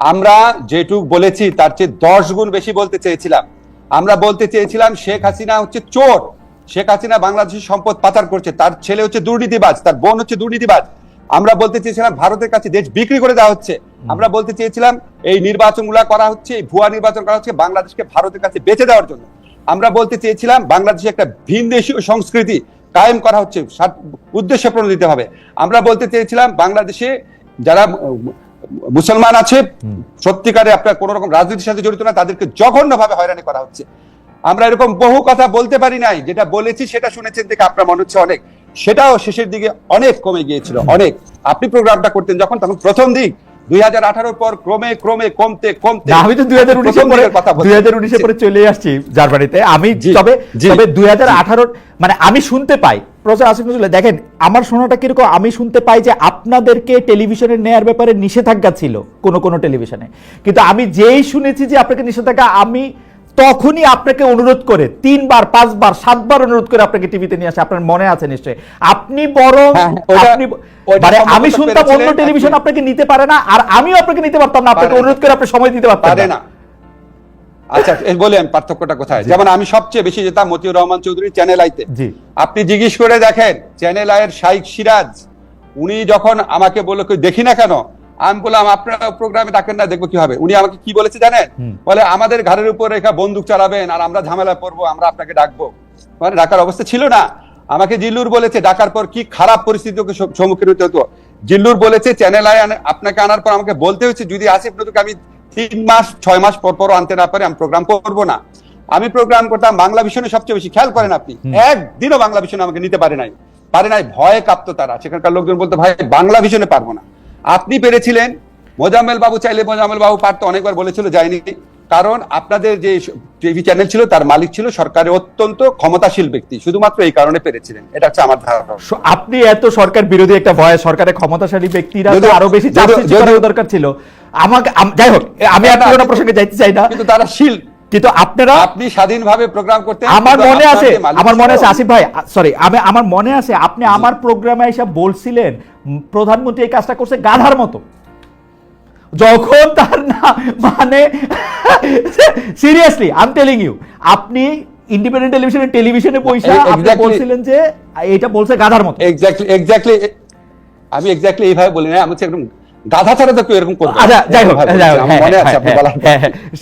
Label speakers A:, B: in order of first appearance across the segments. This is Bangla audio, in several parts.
A: আমরা যেটুক বলেছি তার চেয়ে দশ গুণ বেশি বলতে চেয়েছিলাম। আমরা বলতে চেয়েছিলাম শেখ হাসিনা হচ্ছে চোর। শেখ হাসিনা বাংলাদেশের সম্পদ পাচার করছে। তার ছেলে হচ্ছে দুর্নীতিবাজ তার বোন হচ্ছে দুর্নীতিবাজ। আমরা বলতে চেয়েছিলাম ভারতের কাছে দেশ বিক্রি করে দেওয়া হচ্ছে। আমরা বলতে চেয়েছিলাম এই নির্বাচনগুলো করা হচ্ছে এই ভুয়া নির্বাচন করা হচ্ছে বাংলাদেশকে ভারতের কাছে বেঁচে দেওয়ার জন্য। আমরা বলতে চেয়েছিলাম বাংলাদেশে একটা ভিন দেশীয় সংস্কৃতি কায়েম করা হচ্ছে উদ্দেশ্য প্রণোদিত হবে। আমরা বলতে চেয়েছিলাম বাংলাদেশে যারা মুসলমান আছে সত্যিকারে আপনার কোন রকম রাজনীতির সাথে জড়িত না তাদেরকে জঘন্যভাবে হয়রানি করা হচ্ছে। আমরা এরকম বহু কথা বলতে পারি নাই যেটা বলেছি সেটা শুনেছেন দেখে আপনার মনে হচ্ছে অনেক। সেটাও শেষের দিকে অনেক কমে গিয়েছিল অনেক। আপনি প্রোগ্রামটা করতেন যখন তখন প্রথম দিক দুই হাজার আঠারোর পর ক্রমে ক্রমে কমতে কমতে।
B: আমি তো দুই হাজার উনিশে পরে
A: কথা
B: দুই হাজার উনিশে পরে চলে আসছি জার্মানিতে। আমি তবে তবে দুই হাজার। আঠারোর মানে আমি শুনতে পাই প্রফেসর আসিফ নজরুল দেখেন আমার শোনাটা কীরকম আমি শুনতে পাই যে আপনাদেরকে টেলিভিশনে নেয়ার ব্যাপারে নিষেধাজ্ঞা ছিল কোন কোন টেলিভিশনে। কিন্তু আমি যেই শুনেছি যে আপনাকে নিষেধাজ্ঞা আমি তখনই আপনাকে অনুরোধ করে তিনবার পাঁচবার সাতবার অনুরোধ করে আপনাকে টিভিতে নিয়ে আসে আপনার মনে আছে নিশ্চয়ই। আপনি বরং
A: হ্যাঁ, হ্যাঁ,
B: আপনি মানে আমি শুনতাম অন্য টেলিভিশন আপনাকে নিতে পারে না আর আমিও আপনাকে নিতে পারতাম না আপনাকে অনুরোধ করে আপনি সময় দিতে পারতেন
A: না। আচ্ছা এ বলি আমি পার্থক্যটা কোথায়? যেমন আমি সবচেয়ে বেশি যেতাম মতিউর রহমান চৌধুরী চ্যানেল আইতে আপনি জিজ্ঞেস করে দেখেন চ্যানেল আয়ের শাইক সিরাজ উনি যখন আমাকে বলল দেখি না কেন? আমি বললাম আপনারা প্রোগ্রামে ডাকেন না দেখব কি হবে উনি আমাকে কি বলেছে জানেন? বলে আমাদের ঘরের উপর রেখা বন্দুক চালাবেন আর আমরা ঝামেলা পড়ব আমরা আপনাকে ডাকবো। মানে ডাকার অবস্থা ছিল না। আমাকে জিল্লুর বলেছে ডাকার পর কি খারাপ পরিস্থিতিকে সম্মুখীন হতে হতো? জিল্লুর বলেছে চ্যানেল আয় আপনাকে আনার পর আমাকে বলতে হচ্ছে যদি আসিফ আমি তিন মাস ছয় মাস পর পর আনতে না পারে আমি প্রোগ্রাম করব না। আমি প্রোগ্রাম করতাম বাংলা ভীষণে সবচেয়ে বেশি খেয়াল করেন আপনি। একদিনও বাংলা ভীষণে আমাকে নিতে পারে নাই। পারে নাই ভয়ে কাঁপতো তারা। সেখানকার লোকজন বলতো ভাই বাংলা ভীষণে পারব না। আপনি পেরেছিলেন মোজাম্মেল বাবু চাইলে মোজাম্মেল বাবু পারতো অনেকবার বলেছিল যায়নি কারণ আপনাদের যে টিভি চ্যানেল ছিল তার মালিক ছিল সরকারের অত্যন্ত ক্ষমতাশীল ব্যক্তি শুধুমাত্র এই কারণে পেরেছিলেন। এটা হচ্ছে আমার ধারণা।
B: আপনি এত সরকার বিরোধী একটা ভয় সরকারের ক্ষমতাশালী ব্যক্তিরা তো আরও বেশি চাপ দরকার ছিল। আমাকে যাই হোক আমি আর
A: না,
B: প্রসঙ্গে যাইতে চাই না।
A: কিন্তু তারা শিল।
B: কিন্তু আপনারা
A: আপনি স্বাধীনভাবে প্রোগ্রাম করতে
B: আমার মনে আছে আমার মনে আছে আসিফ ভাই সরি আমি আমার মনে আছে আপনি আমার প্রোগ্রামে এসে বলছিলেন প্রধানমন্ত্রী এই কাজটা করছে গাধার মতো। যখন তার না মানে seriously I am telling you আপনি ইন্ডিপেন্ডেন্ট টেলিভিশনে টেলিভিশনে পয়সা আপনি বলছিলেন যে এটা বলছে গাধার মতো।
A: এক্স্যাক্টলি এক্স্যাক্টলি আমি এক্স্যাক্টলি এইভাবে বলি না আমি হচ্ছে একদম গাধা ছাড়া তো কেউ এরকম করবে
B: আচ্ছা যাই হোক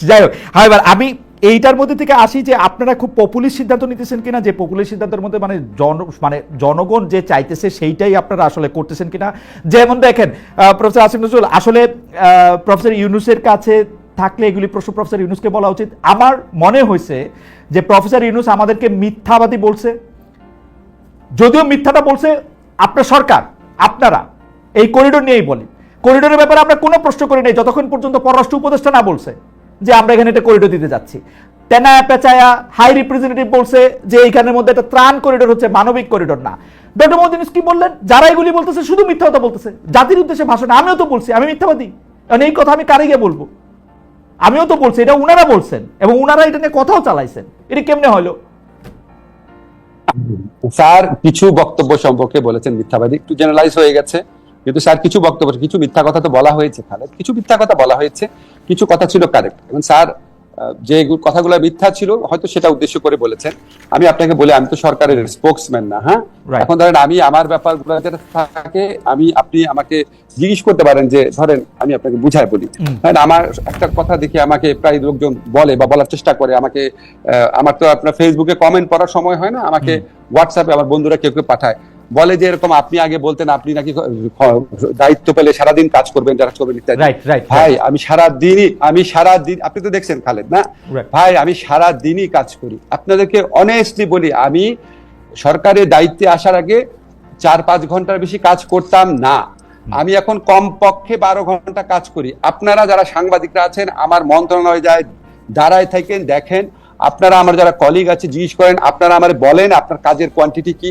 B: যাই হোক আমি এইটার মধ্যে থেকে আসি যে আপনারা খুব পপুলিস্ট সিদ্ধান্ত নিতেছেন কিনা, যে পপুলিস্ট সিদ্ধান্তের মধ্যে মানে জন মানে জনগণ যে চাইতেছে সেইটাই আপনারা আসলে করতেছেন কিনা। যেমন দেখেন প্রফেসর আসিফ নজরুল আসলে প্রফেসর ইউনুসের কাছে থাকলে এগুলি প্রশ্ন প্রফেসর ইউনুসকে বলা উচিত। আমার মনে হয়েছে যে প্রফেসর ইউনুস আমাদেরকে মিথ্যাবাদী বলছে। যদিও মিথ্যাটা বলছে আপনার সরকার, আপনারা, এই করিডোর নিয়েই বলি। করিডোরের ব্যাপারে আমরা কোনো প্রশ্ন করি নাই, যতক্ষণ পর্যন্ত পররাষ্ট্র উপদেষ্টা না বলছে। যে আমরা এখানে একটা করিডোর দিতে যাচ্ছি। তেনায়া পেঁচায়া হাই রিপ্রেজেন্টেটিভ বলছে যে এইখানের মধ্যে একটা ত্রাণ করিডোর হচ্ছে, মানবিক করিডোর না। ডক্টর মোদিন কি বললেন? যারা এগুলি বলতেছে শুধু মিথ্যা কথা বলতেছে। জাতির উদ্দেশ্যে ভাষণ, আমিও তো বলছি, আমি মিথ্যাবাদী। কারণ এই কথা আমি কারে গিয়ে বলব? আমিও তো বলছি, এটা উনারা বলছেন এবং উনারা এটা নিয়ে কথাও চালাইছেন। এটা কেমনে হলো?
A: স্যার, কিছু বক্তব্য সম্পর্কে বলেছেন মিথ্যাবাদী। একটু জেনারেলাইজ হয়ে গেছে। কিন্তু স্যার, কিছু বক্তব্য, কিছু মিথ্যা কথা তো বলা হয়েছে খালেদ কিছু মিথ্যা কথা বলা হয়েছে। কিছু কথা ছিল কারেক্ট এবং স্যার যে কথাগুলো মিথ্যা ছিল হয়তো সেটা উদ্দেশ্য করে বলেছেন। আমি আপনাকে বলে আমি তো সরকারের স্পোক্সম্যান না হ্যাঁ? এখন ধরেন আমি আমার ব্যাপারগুলো যেটা থাকে আমি আপনি আমাকে জিজ্ঞেস করতে পারেন যে ধরেন আমি আপনাকে বুঝায় বলি। হ্যাঁ আমার একটা কথা দেখে আমাকে প্রায় লোকজন বলে বা বলার চেষ্টা করে আমাকে আমার তো আপনার ফেসবুকে কমেন্ট পড়ার সময় হয় না আমাকে হোয়াটসঅ্যাপে আমার বন্ধুরা কেউ কেউ পাঠায়। বলে যে এরকম আপনি আগে বলতেন আপনি নাকি দায়িত্ব পেলে সারাদিন কাজ করবেন যারা করবেন ইত্যাদি। ভাই আমি সারা দিনই আমি সারা দিন আপনি তো দেখছেন খালেদ না? ভাই আমি সারা দিনই কাজ করি। আপনাদেরকে অনেস্টলি বলি আমি সরকারের দায়িত্বে আসার আগে চার পাঁচ ঘণ্টার বেশি কাজ করতাম না। আমি এখন কম পক্ষে বারো ঘণ্টা কাজ করি। আপনারা যারা সাংবাদিকরা আছেন আমার মন্ত্রণালয় যায় দাঁড়ায় থাকেন দেখেন আপনারা আমার যারা কলিগ আছে জিজ্ঞেস করেন আপনারা আমার বলেন আপনার কাজের কোয়ান্টিটি কি।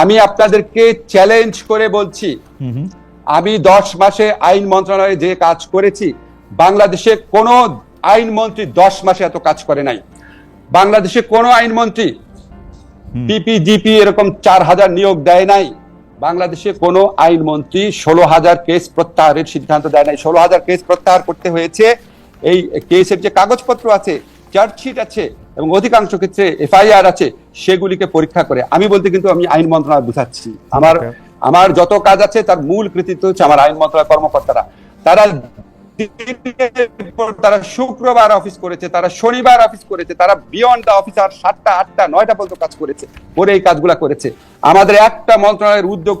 A: আমি আপনাদেরকে চ্যালেঞ্জ করে বলছি আমি দশ মাসে আইন মন্ত্রণালয়ে যে কাজ করেছি বাংলাদেশে কোনো আইনমন্ত্রী দশ মাসে এত কাজ করে নাই। বাংলাদেশে কোনো আইনমন্ত্রী পিপিডিপি এরকম চার হাজার নিয়োগ দেয় নাই। বাংলাদেশে কোনো আইনমন্ত্রী ষোলো হাজার কেস প্রত্যাহারের সিদ্ধান্ত দেয় নাই। ষোলো হাজার কেস প্রত্যাহার করতে হয়েছে। এই কেসের যে কাগজপত্র আছে চার্জশিট আছে এবং অধিকাংশ ক্ষেত্রে এফআইআর আছে সেগুলিকে পরীক্ষা করে। আমি বলতে কিন্তু আমি আইন মন্ত্রণালয় বুঝাচ্ছি। আমার আমার যত কাজ আছে তার মূল কৃতিত্ব হচ্ছে আমার আইন মন্ত্রণালয় কর্মকর্তারা। তারা তারা শুক্রবার অফিস করেছে তারা শনিবার অফিস করেছে তারা বিয়ন্ড দ্য অফিস আর সাতটা আটটা নয়টা পর্যন্ত কাজ করেছে করে এই কাজগুলা করেছে। আমাদের একটা মন্ত্রণালয়ের উদ্যোগ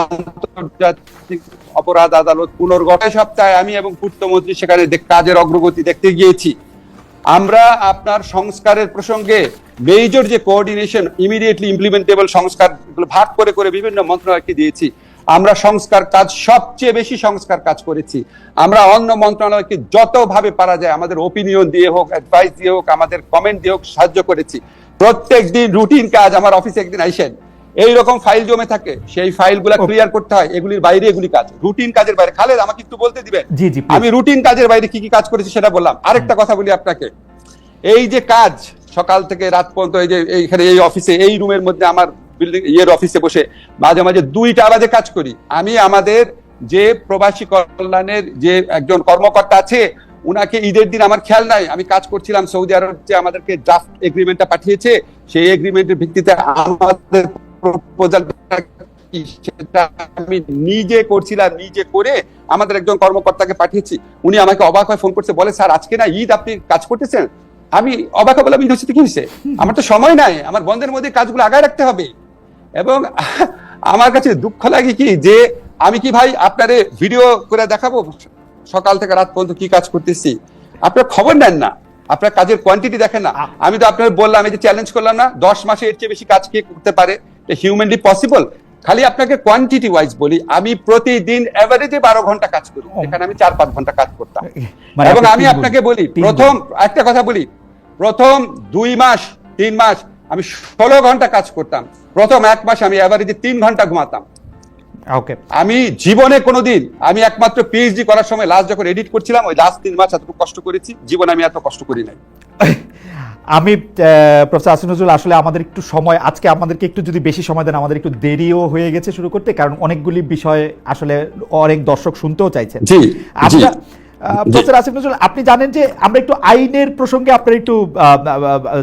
A: আন্তর্জাতিক অপরাধ আদালত পুনর্গঠন সপ্তাহে আমি এবং পূর্তমন্ত্রী সেখানে কাজের অগ্রগতি দেখতে গিয়েছি। আমরা আপনার সংস্কারের প্রসঙ্গে মেজর যে কোঅর্ডিনেশন ইমিডিয়েটলি ইমপ্লিমেন্টেবল সংস্কার ভাগ করে করে বিভিন্ন মন্ত্রণালয়কে দিয়েছি। আমরা সংস্কার কাজ সবচেয়ে বেশি সংস্কার কাজ করেছি। আমরা অন্য মন্ত্রণালয়কে যতভাবে পারা যায়, আমাদের ওপিনিয়ন দিয়ে হোক অ্যাডভাইস দিয়ে হোক, আমাদের কমেন্ট দিয়ে হোক সাহায্য করেছি। প্রত্যেক দিন রুটিন কাজ আমার অফিসে একদিন আইসেন। এই রকম ফাইল জমে থাকে সেই ফাইলগুলো ক্লিয়ার করতে হয় এগুলির বাইরে এগুলি কাজ রুটিন কাজের বাইরে। খালেদ আমাকে একটু বলতে দিবেন?
B: জি, জি,
A: আমি রুটিন কাজের বাইরে কি কি কাজ করেছি সেটা বললাম। আরেকটা কথা বলি আপনাকে। এই যে কাজ সকাল থেকে রাত পর্যন্ত এই যে এইখানে এই অফিসে এই রুমের মধ্যে আমার বিল্ডিং ইয়ের অফিসে বসে মাঝে মাঝে দুইটা বাজে কাজ করি। আমি আমাদের যে প্রবাসী কল্যাণের যে একজন কর্মকর্তা আছে উনাকে ঈদের দিন আমার খেয়াল নাই। আমি কাজ করছিলাম সৌদি আরব যে আমাদেরকে ড্রাফট এগ্রিমেন্টটা পাঠিয়েছে সেই এগ্রিমেন্টের ভিত্তিতে আমাদের প্রপোজালটা কি সেটা আমি নিজে করছিলাম নিজে করে আমাদের একজন কর্মকর্তাকে পাঠিয়েছি। উনি আমাকে অবাক হয়ে ফোন করছে, বলে, স্যার, আজকে না ঈদ, আপনি কাজ করতেছেন? আমি অবাক হয়ে বললাম, ঈদ হচ্ছে কি হয়েছে? আমার তো সময় নাই, আমার বন্ধের মধ্যে কাজগুলো আগায় রাখতে হবে। এবং আমার কাছে দুঃখ লাগে কি, যে আমি কি ভাই আপনারে ভিডিও করে দেখাবো? সকাল থেকে রাত পর্যন্ত কি কাজ করতেছি? আপনার খবর নেন না, আপনার কাজের কোয়ান্টিটি দেখেন না। আমি তো আপনার বললাম, এই যে চ্যালেঞ্জ করলাম না, দশ মাসে এর চেয়ে বেশি কাজ কে করতে পারে? হিউম্যানলি পসিবল খালি আপনাকে কোয়ান্টিটি ওয়াইজ বলি আমি প্রতিদিন এভারেজে বারো ঘণ্টা কাজ করি। এখানে আমি চার পাঁচ ঘণ্টা কাজ করতাম।
B: মানে
A: এবং আমি আপনাকে বলি প্রথম একটা কথা বলি প্রথম দুই মাস তিন মাস আমি ষোলো ঘণ্টা কাজ করতাম। প্রথম এক মাস আমি এভারেজে তিন ঘণ্টা ঘুমাতাম।
B: ওকে।
A: আমি জীবনে কোনোদিন আমি একমাত্র পিএইচডি করার সময় লাস্ট যখন এডিট করছিলাম ওই লাস্ট তিন মাস এতটুকু কষ্ট করেছি জীবনে আমি এত কষ্ট করি নাই।
B: আমি প্রফেসর নজরুল আসলে আমাদের একটু সময় আজকে আমাদেরকে একটু যদি বেশি সময় দেন আমাদের একটু দেরিও হয়ে গেছে শুরু করতে কারণ অনেকগুলি বিষয় আসলে অনেক দর্শক শুনতেও চাইছেন। আমরা প্রফেসর আসিফ নজরুল আপনি জানেন যে আমরা একটু আইনের প্রসঙ্গে আপনার একটু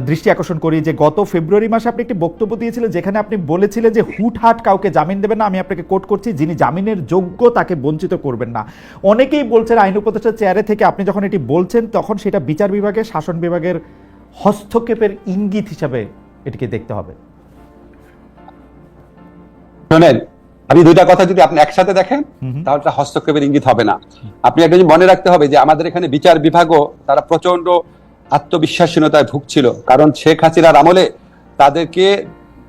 B: দৃষ্টি আকর্ষণ করি যে গত ফেব্রুয়ারি মাসে আপনি একটি বক্তব্য দিয়েছিলেন যেখানে আপনি বলেছিলেন যে হুটহাট কাউকে জামিন দেবেন না আমি আপনাকে কোট করছি যিনি জামিনের যোগ্য তাকে বঞ্চিত করবেন না। অনেকেই বলছেন আইন উপদেষ্টার চেয়ারে থেকে আপনি যখন এটি বলছেন তখন সেটা বিচার বিভাগের শাসন বিভাগের হস্তক্ষেপের ইঙ্গিত হিসাবে এটিকে দেখতে হবে।
A: শোনেন আমি দুইটা কথা যদি আপনি একসাথে দেখেন তাহলে হস্তক্ষেপের ইঙ্গিত হবে না। আপনি একটা মনে রাখতে হবে যে আমাদের এখানে বিচার বিভাগও তারা প্রচণ্ড আত্মবিশ্বাসহীনতায় ভুগছিল। কারণ শেখ হাসিনার আমলে তাদেরকে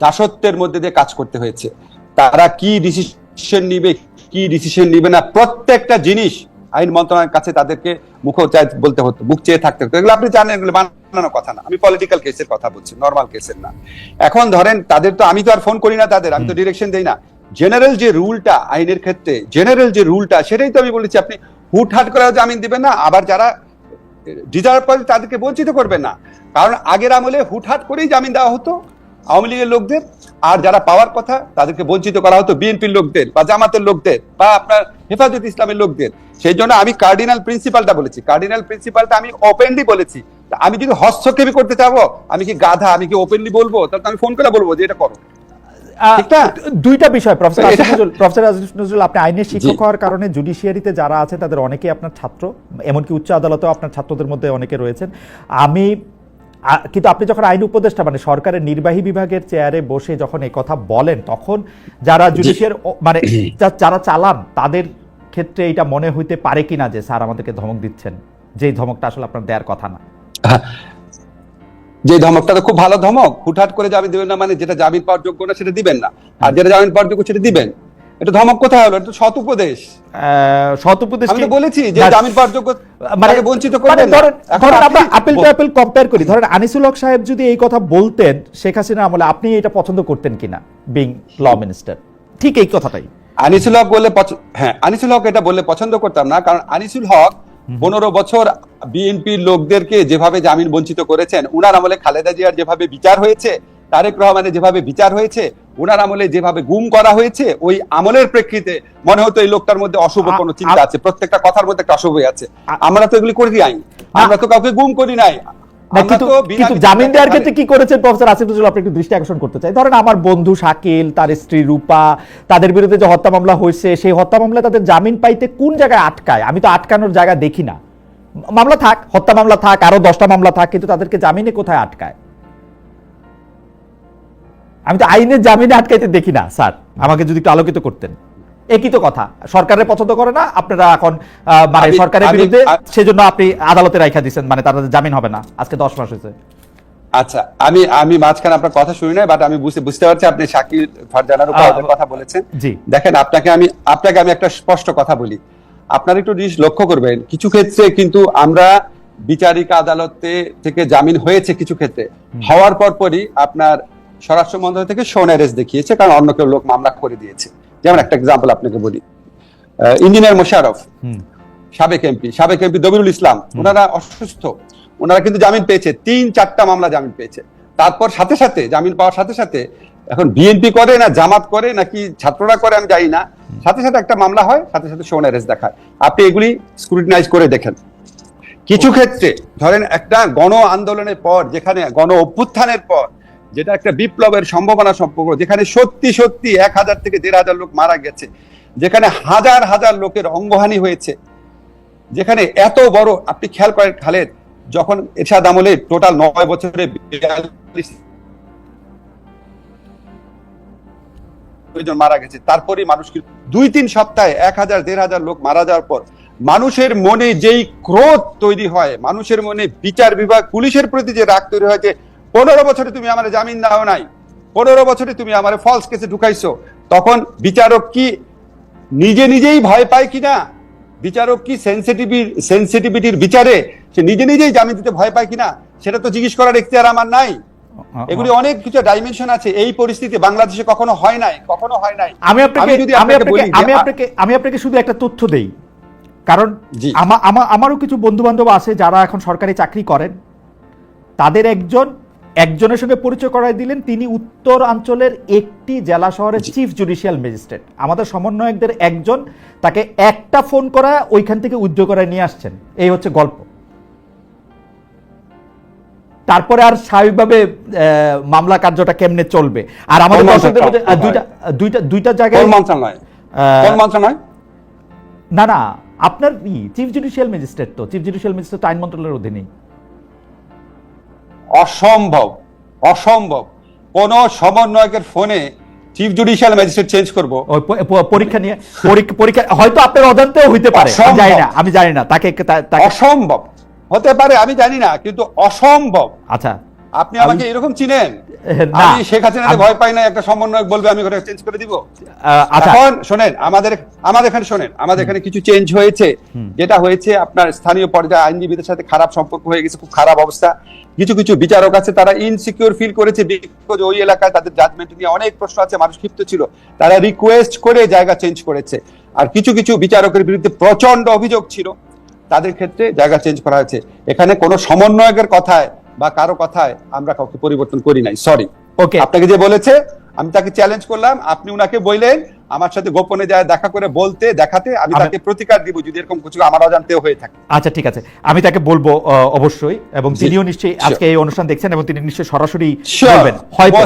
A: দাসত্বের মধ্যে দিয়ে কাজ করতে হয়েছে। তারা কি ডিসিশন নিবে কি ডিসিশন নিবে না প্রত্যেকটা জিনিস আইন মন্ত্রণালয়ের কাছে তাদেরকে মুখ চাই বলতে হতো মুখ চেয়ে থাকতে হতো। এগুলো আপনি জানেন এগুলো বানানো কথা না। আমি পলিটিক্যাল কেসের কথা বলছি নর্মাল কেসের না। এখন ধরেন তাদের তো আমি তো আর ফোন করি না তাদের আমি তো ডিরেকশন দেই না। জেনারেল যে রুলটা আইনের ক্ষেত্রে জেনারেল যে রুলটা সেটাই তো আমি বলেছি আপনি হুটহাট করে জামিন দিবেন না আবার যারা ডিজার্ভ করে তাদেরকে বঞ্চিত করবেন না। কারণ আগের আমলে হুটহাট করেই জামিন দেওয়া হতো আওয়ামী লীগের লোকদের আর যারা পাওয়ার কথা তাদেরকে বঞ্চিত করা হতো বিএনপির লোকদের বা জামাতের লোকদের বা আপনার হেফাজত ইসলামের লোকদের। সেই জন্য আমি কার্ডিনাল প্রিন্সিপালটা বলেছি। কার্ডিনাল প্রিন্সিপালটা আমি ওপেনলি বলেছি। আমি যদি হস্তক্ষেপই করতে চাবো আমি কি গাধা আমি কি ওপেনলি বলব? তাহলে আমি ফোন করে বলব যে এটা করো?
B: দুইটা বিষয় প্রফেসর নজরুল প্রফেসর নজরুল আপনি আইনের শিক্ষক হওয়ার কারণে জুডিশিয়ারিতে যারা আছে তাদের অনেকেই আপনার ছাত্র এমনকি উচ্চ আদালতেও আপনার ছাত্রদের মধ্যে অনেকে রয়েছেন। আমি কিন্তু আপনি যখন আইন উপদেষ্টা মানে সরকারের নির্বাহী বিভাগের চেয়ারে বসে যখন এই কথা বলেন তখন যারা জুডিশিয়ার মানে যারা চালান তাদের ক্ষেত্রে এটা মনে হইতে পারে কিনা যে স্যার আমাদেরকে ধমক দিচ্ছেন। যেই ধমকটা আসলে আপনার দেওয়ার কথা না।
A: যে ধমকটা তো খুব ভালো ধমক হুটহাট করে জামিন দিবেন না মানে যেটা জামিন পাওয়ার যোগ্য না সেটা দিবেন না। আর যেটা জামিন পাওয়ার যোগ্য সেটা দিবেন। এটা ধমক কোথায় হলো? এটা তো সৎ উপদেশ।
B: সৎ উপদেশ
A: আমি বলেছি যে জামিন পাওয়ার যোগ্য
B: মানে
A: বঞ্চিত
B: মানে
A: করবেন
B: ধরেন
A: এখন
B: আমরা আপেল টু আপেল কম্পেয়ার করি। ধরেন আনিসুল হক সাহেব যদি এই কথা বলতেন শেখ হাসিনা আমলে আপনি এটা পছন্দ করতেন কিনা বিং ল মিনিস্টার ঠিক এই কথাটাই।
A: আনিসুল হক পছ- হ্যাঁ আনিসুল হক এটা বললে পছন্দ করতাম না কারণ আনিসুল হক পনেরো বছর বিএনপির লোকদেরকে যেভাবে জামিন বঞ্চিত করেছেন উনার আমলে খালেদা জিয়ার যেভাবে বিচার হয়েছে তারেক রহমানের যেভাবে বিচার হয়েছে ওনার আমলে যেভাবে গুম করা হয়েছে ওই আমলের প্রেক্ষিতে মনে হতো এই লোকটার মধ্যে অশুভ কোনো চিন্তা আছে প্রত্যেকটা কথার মধ্যে একটা অশুভ আছে। আমরা তো এগুলি করি আইন আমরা তো কাউকে গুম করি নাই।
B: কিন্তু জামিন দেওয়ার
A: মানে-
B: ক্ষেত্রে কি করেছেন প্রফেসর আসিফ নজরুল? আপনি একটু দৃষ্টি আকর্ষণ করতে চাই। ধরেন আমার বন্ধু শাকিল তার স্ত্রী রূপা তাদের বিরুদ্ধে যে হত্যা মামলা হয়েছে সেই হত্যা মামলায় তাদের জামিন পাইতে কোন জায়গায় আটকায়? আমি তো আটকানোর জায়গা দেখি না। মামলা থাক হত্যা মামলা থাক আরও দশটা মামলা থাক কিন্তু তাদেরকে জামিনে কোথায় আটকায়? আমি তো আইনের জামিনে আটকাইতে দেখি না স্যার। আমাকে যদি একটু আলোকিত করতেন। একই তো কথা। সরকারের পছন্দ করে না আপনারা এখন মানে সরকারের বিরুদ্ধে সেজন্য আপনি আদালতে রাখা দিচ্ছেন মানে তাদের জামিন হবে না আজকে দশ মাস হয়েছে।
A: আচ্ছা আমি আমি মাঝখানে আপনার কথা শুনি নাই বাট আমি বুঝতে বুঝতে পারছি আপনি শাকিল ফারজানার উপর কথা বলেছেন।
B: জি।
A: দেখেন আপনাকে আমি আপনাকে আমি একটা স্পষ্ট কথা বলি। আপনার একটু জিনিস লক্ষ্য করবেন কিছু ক্ষেত্রে কিন্তু আমরা বিচারিক আদালতে থেকে জামিন হয়েছে কিছু ক্ষেত্রে। হওয়ার পর পরই আপনার স্বরাষ্ট্র মন্ত্রণালয় থেকে অ্যারেস্ট দেখিয়েছে কারণ অন্য কেউ লোক মামলা করে দিয়েছে। যেমন একটা এক্সাম্পল আপনাকে বলি। ইঞ্জিনিয়ার মোশারফ সাবেক এমপি সাবেক এমপি দবিরুল ইসলাম ওনারা অসুস্থ। ওনারা কিন্তু জামিন পেয়েছে তিন চারটা মামলা জামিন পেয়েছে। তারপর সাথে সাথে জামিন পাওয়ার সাথে সাথে এখন বিএনপি করে না জামাত করে নাকি ছাত্ররা করে আমি জানি না। সাথে সাথে একটা মামলা হয় সাথে সাথে শোন অ্যারেস্ট দেখায়। আপনি এগুলি স্ক্রুটিনাইজ করে দেখেন। কিছু ক্ষেত্রে ধরেন একটা গণ আন্দোলনের পর যেখানে গণ অভ্যুত্থানের পর যেটা একটা বিপ্লবের সম্ভাবনা সম্পর্ক, যেখানে সত্যি সত্যি এক হাজার থেকে দেড় হাজার লোক মারা গেছে, যেখানে হাজার হাজার লোকের অঙ্গহানি হয়েছে, যেখানে এত বড়, আপনি খেয়াল করেন খালেদ, যখন এরশাদ আমলে টোটাল নয় বছরে মারা গেছে তারপরে মানুষ কি- দুই তিন সপ্তাহে এক হাজার, দেড় হাজার লোক মারা যাওয়ার পর, মানুষের মনে যেই ক্রোধ তৈরি হয়, মানুষের মনে বিচার বিভাগ, পুলিশের প্রতি যে রাগ তৈরি হয় যে পনেরো বছরে তুমি আমার জামিন দাও নাই পনেরো বছরে তুমি আমার ফলস কেসে ঢুকাইছো তখন বিচারক কি নিজে নিজেই ভয় পায় কিনা? বিচারক কি সেন্সিটিভি সেন্সিটিভিটির বিচারে সে নিজে নিজেই জামিন দিতে ভয় পায় কিনা? সেটা তো জিজ্ঞেস করার এখতিয়ার আমার নাই। এগুলি অনেক কিছু ডাইমেনশন আছে এই পরিস্থিতি বাংলাদেশে কখনো হয় নাই কখনো হয় নাই।
B: আমি আপনাকে আমি
A: আপনাকে
B: আমি আপনাকে আমি আপনাকে শুধু একটা তথ্য দেই। কারণ আমারও কিছু বন্ধু বান্ধব আছে যারা এখন সরকারি চাকরি করেন। তাদের একজন একজনের সঙ্গে পরিচয় করাই দিলেন তিনি উত্তরাঞ্চলের একটি জেলা শহরের চিফ জুডিশিয়াল ম্যাজিস্ট্রেট। আমাদের সমন্বয়কদের একজন তাকে একটা ফোন করা ওইখান থেকে উদ্যোগ করে নিয়ে আসছেন। এই হচ্ছে গল্প। তারপরে আর স্বাভাবিকভাবে মামলা কার্যটা কেমনে চলবে? আর আমাদের দর্শকদের মধ্যে দুইটা দুইটা দুইটা জায়গায় না না আপনার কি চিফ জুডিশিয়াল ম্যাজিস্ট্রেট তো চিফ জুডিশিয়াল ম্যাজিস্ট্রেট আইন মন্ত্রণালয়ের অধীনে
A: অসম্ভব অসম্ভব। কোন সমন্বয়কের ফোনে চিফ জুডিশিয়াল ম্যাজিস্ট্রেট চেঞ্জ করব।
B: পরীক্ষা নিয়ে পরীক্ষা হয়তো আপনার অজান্তেও হইতে পারে। জানি না আমি জানি না তাকে তা- তাকে
A: অসম্ভব। হতে পারে আমি জানি না কিন্তু অসম্ভব।
B: আচ্ছা।
A: আপনি আমাকে এরকম চিনেন? আমি শেখ হাসিনাতে ভয় পাই না একটা সমন্বয়ক বলবে আমি ঘরে চেঞ্জ করে দিব।
B: আচ্ছা।
A: এখন শোনেন আমাদের আমাদের এখানে শোনেন আমাদের এখানে কিছু চেঞ্জ হয়েছে। যেটা হয়েছে আপনার স্থানীয় পর্যায়ে আইনজীবীদের সাথে খারাপ সম্পর্ক হয়ে গেছে খুব খারাপ অবস্থা। কিছু কিছু বিচারক আছে তারা ইনসিকিউর ফিল করেছে বিকজ ওই এলাকায় তাদের জাজমেন্ট নিয়ে অনেক প্রশ্ন আছে মানুষ ক্ষিপ্ত ছিল। তারা রিকোয়েস্ট করে জায়গা চেঞ্জ করেছে। আর কিছু কিছু বিচারকের বিরুদ্ধে প্রচণ্ড অভিযোগ ছিল। তাদের ক্ষেত্রে জায়গা চেঞ্জ করা হয়েছে। এখানে কোনো সমন্বয়কের কথায় বা কারও কথায় আমরা কাউকে পরিবর্তন করি নাই সরি
B: ওকে
A: আপনাকে যে বলেছে আমি তাকে চ্যালেঞ্জ করলাম আপনি উনাকে বললেন আমার সাথে গোপনে যায় দেখা করে বলতে দেখাতে আমি তাকে প্রতিকার দিব যদি এরকম কিছু আমার অজান্তে হয়ে থাকে।
B: আচ্ছা ঠিক আছে। আমি তাকে বলব অবশ্যই এবং তিনিও নিশ্চয়ই আজকে এই অনুষ্ঠান দেখছেন এবং তিনি নিশ্চয়ই সরাসরি বলবেন। হয়তো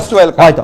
B: হয়তো।